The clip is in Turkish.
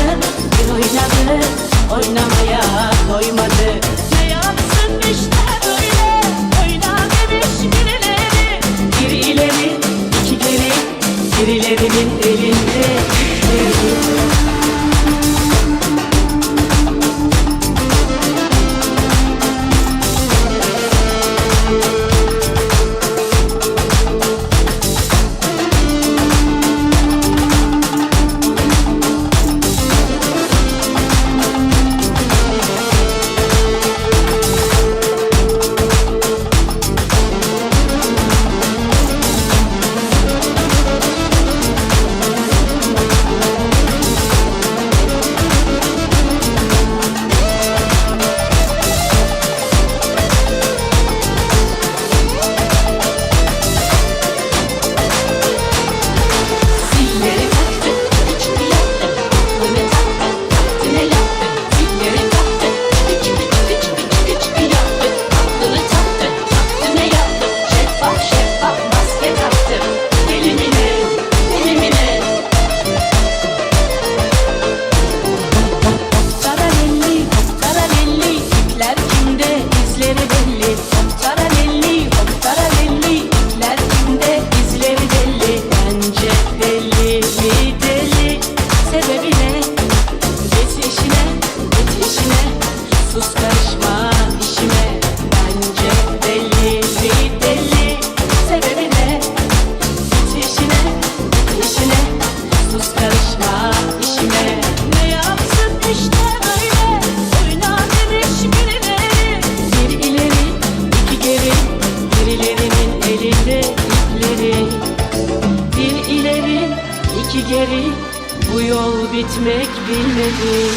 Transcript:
oynadı Gün Oynamaya doymadı. Ne yapsın işte? Sus işime. Bence deli bir deli. Sebebi ne? Bitişine Sus karışma işime. Ne yapsın işte böyle Oyna demiş birileri Bir ileri, iki geri. Birilerinin elinde ipleri. Bir ileri, iki geri. Bu yol bitmek bilmedi